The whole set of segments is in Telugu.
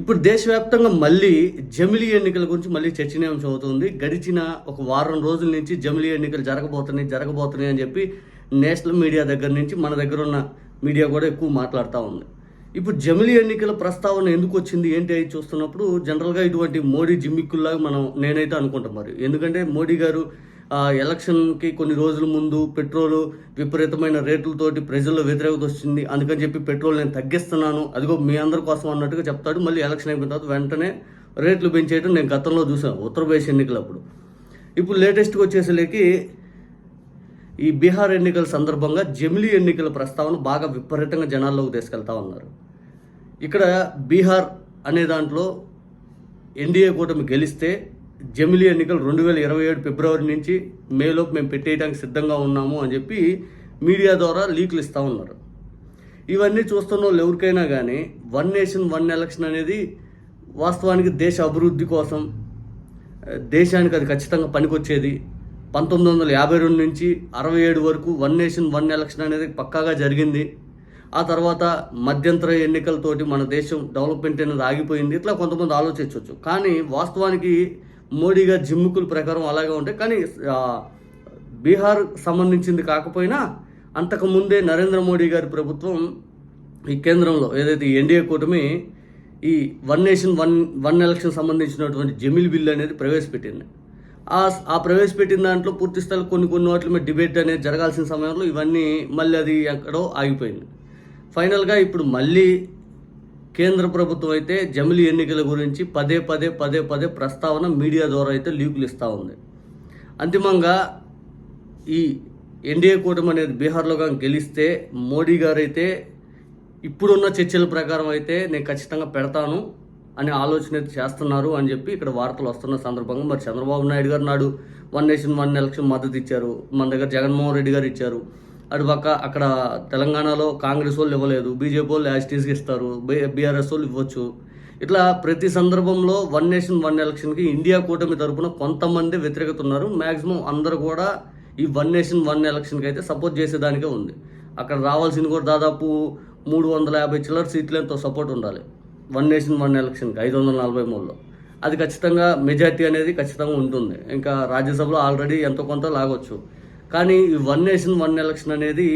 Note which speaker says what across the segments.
Speaker 1: ఇప్పుడు దేశవ్యాప్తంగా మళ్ళీ జమిలీ ఎన్నికల గురించి మళ్ళీ చర్చనీయాంశం అవుతుంది. గడిచిన ఒక వారం రోజుల నుంచి జమిలీ ఎన్నికలు జరగబోతున్నాయి జరగబోతున్నాయి అని చెప్పి నేషనల్ మీడియా దగ్గర నుంచి మన దగ్గర ఉన్న మీడియా కూడా ఎక్కువ మాట్లాడుతూ ఉంది. ఇప్పుడు జమిలీ ఎన్నికల ప్రస్తావన ఎందుకు వచ్చింది? ఏంటి అని చూస్తున్నప్పుడు జనరల్గా ఇటువంటి మోడీ జిమ్మిక్కుల్లాగా మనం నేనైతే అనుకుంటాం మరి. ఎందుకంటే మోడీ గారు ఎలక్షన్కి కొన్ని రోజుల ముందు పెట్రోల్ విపరీతమైన రేట్లతోటి ప్రజల్లో వ్యతిరేకత వచ్చింది. అందుకని చెప్పి పెట్రోల్ నేను తగ్గిస్తున్నాను. అదిగో మీ అందరి కోసం అన్నట్టుగా చెప్తాడు. మళ్ళీ ఎలక్షన్ అయిపోయిన తర్వాత వెంటనే రేట్లు పెంచేయడం నేను గతంలో చూసాను ఉత్తరప్రదేశ్ ఎన్నికలప్పుడు. ఇప్పుడు లేటెస్ట్గా వచ్చేసరికి ఈ బీహార్ ఎన్నికల సందర్భంగా జమిలీ ఎన్నికల ప్రస్తావన బాగా విపరీతంగా జనాల్లోకి తీసుకెళ్తా ఉన్నారు. ఇక్కడ బీహార్ అనే దాంట్లో ఎన్డీఏ కూటమి గెలిస్తే జమిలీ ఎన్నికలు రెండు వేల ఇరవై ఏడు ఫిబ్రవరి నుంచి మేలోపు మేము పెట్టేయడానికి సిద్ధంగా ఉన్నాము అని చెప్పి మీడియా ద్వారా లీకులు ఇస్తూ ఉన్నారు. ఇవన్నీ చూస్తున్న వాళ్ళు ఎవరికైనా కానీ వన్ నేషన్ వన్ ఎలక్షన్ అనేది వాస్తవానికి దేశ అభివృద్ధి కోసం దేశానికి అది ఖచ్చితంగా పనికొచ్చేది. పంతొమ్మిది వందల యాభై రెండు నుంచి అరవై ఏడు వరకు వన్ నేషన్ వన్ ఎలక్షన్ అనేది పక్కాగా జరిగింది. ఆ తర్వాత మధ్యంతర ఎన్నికలతోటి మన దేశం డెవలప్మెంట్ అనేది ఆగిపోయింది. ఇట్లా కొంతమంది ఆలోచించవచ్చు కానీ వాస్తవానికి మోడీ గారి జిమ్ముకుల ప్రకారం అలాగే ఉంటాయి కానీ బీహార్ సంబంధించింది కాకపోయినా అంతకుముందే నరేంద్ర మోడీ గారి ప్రభుత్వం ఈ కేంద్రంలో ఏదైతే ఈ ఎన్డీఏ కూటమి ఈ one nation one one election సంబంధించినటువంటి జమిల్ బిల్ అనేది ప్రవేశపెట్టింది. ఆ ఆ ప్రవేశపెట్టిన దాంట్లో పూర్తి స్థాయిలో కొన్ని కొన్ని వాటి మీద డిబేట్ అనేది జరగాల్సిన సమయంలో ఇవన్నీ మళ్ళీ అది ఎక్కడో ఆగిపోయింది. ఫైనల్గా ఇప్పుడు మళ్ళీ కేంద్ర ప్రభుత్వం అయితే జమిలీ ఎన్నికల గురించి పదే పదే పదే పదే ప్రస్తావన మీడియా ద్వారా అయితే లీకులు ఇస్తూ ఉంది. అంతిమంగా ఈ ఎన్డీఏ కూటమి అనేది బీహార్లో కానీ గెలిస్తే మోడీ గారైతే ఇప్పుడున్న చర్చల ప్రకారం అయితే నేను ఖచ్చితంగా పెడతాను అనే ఆలోచన అయితే చేస్తున్నారు అని చెప్పి ఇక్కడ వార్తలు వస్తున్న సందర్భంగా మరి చంద్రబాబు నాయుడు గారు నాడు వన్ నేషన్ వన్ ఎలక్షన్ మద్దతు ఇచ్చారు. మన దగ్గర జగన్మోహన్ రెడ్డి గారు ఇచ్చారు. అటుపక్క అక్కడ తెలంగాణలో కాంగ్రెస్ వాళ్ళు ఇవ్వలేదు బీజేపీ వాళ్ళు యాజిటీస్కి ఇస్తారు బీఆర్ఎస్ వాళ్ళు ఇవ్వచ్చు. ఇట్లా ప్రతి సందర్భంలో వన్ నేషన్ వన్ ఎలక్షన్కి ఇండియా కూటమి తరపున కొంతమంది వ్యతిరేకత ఉన్నారు మ్యాక్సిమం అందరూ కూడా ఈ వన్ నేషన్ వన్ ఎలక్షన్కి అయితే సపోర్ట్ చేసేదానికే ఉంది. అక్కడ రావాల్సింది కూడా దాదాపు మూడు వందల యాభై చిల్లర సీట్లతో సపోర్ట్ ఉండాలి. వన్ నేషన్ వన్ ఎలక్షన్కి ఐదు వందల నలభై మూడులో. అది ఖచ్చితంగా మెజార్టీ అనేది ఖచ్చితంగా ఉంటుంది. ఇంకా రాజ్యసభలో ఆల్రెడీ ఎంతో కొంత లాగొచ్చు. కానీ ఈ వన్ నేషన్ వన్ ఎలక్షన్ అనేది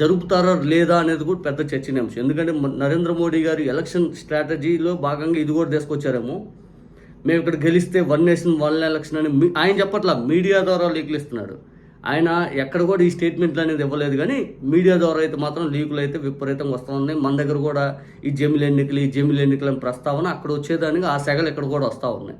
Speaker 1: జరుపుతారా లేదా అనేది కూడా పెద్ద చర్చనీయాంశం. ఎందుకంటే నరేంద్ర మోడీ గారి ఎలక్షన్ స్ట్రాటజీలో భాగంగా ఇది కూడా తీసుకొచ్చారేమో. మేము ఇక్కడ గెలిస్తే వన్ నేషన్ వన్ ఎలక్షన్ అని ఆయన చెప్పట్లా మీడియా ద్వారా లీకులు ఇస్తున్నాడు ఆయన ఎక్కడ కూడా ఈ స్టేట్మెంట్లు అనేది ఇవ్వలేదు కానీ మీడియా ద్వారా అయితే మాత్రం లీకులు అయితే విపరీతంగా వస్తూ ఉన్నాయి మన దగ్గర కూడా ఈ జమిలు ఎన్నికలు ఈ జమిలి ఎన్నికల ప్రస్తావన అక్కడ వచ్చేదానికి ఆ సెగలు ఇక్కడ కూడా వస్తూ ఉన్నాయి.